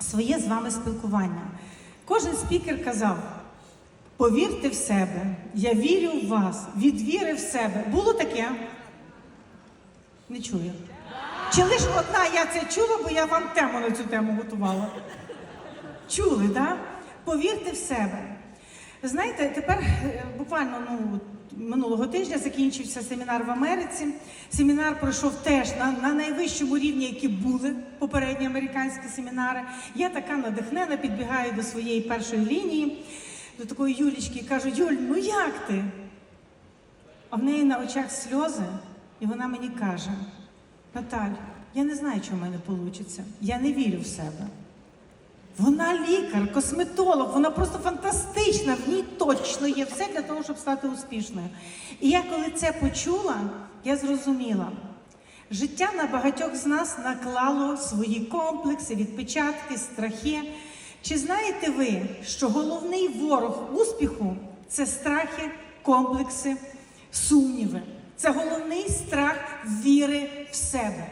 своє з вами спілкування. Кожен спікер казав: повірте в себе, я вірю в вас, від віри в себе. Було таке? Не чую. Чи лише одна я це чула, бо я вам тему на цю тему готувала. Чули, так? Да? Повірте в себе. Знаєте, тепер е, буквально ну, минулого тижня закінчився семінар в Америці. Семінар пройшов теж на, на найвищому рівні, які були попередні американські семінари. Я така надихнена, підбігаю до своєї першої лінії, до такої Юлічки і кажу: Юль, ну як ти? А в неї на очах сльози, і вона мені каже: Наталь, я не знаю, що в мене вийде. Я не вірю в себе. Вона лікар, косметолог, вона просто фантастична, в ній точно є все для того, щоб стати успішною. І я коли це почула, я зрозуміла, життя на багатьох з нас наклало свої комплекси, відпечатки, страхи. Чи знаєте ви, що головний ворог успіху це страхи, комплекси, сумніви? Це головний страх віри в себе.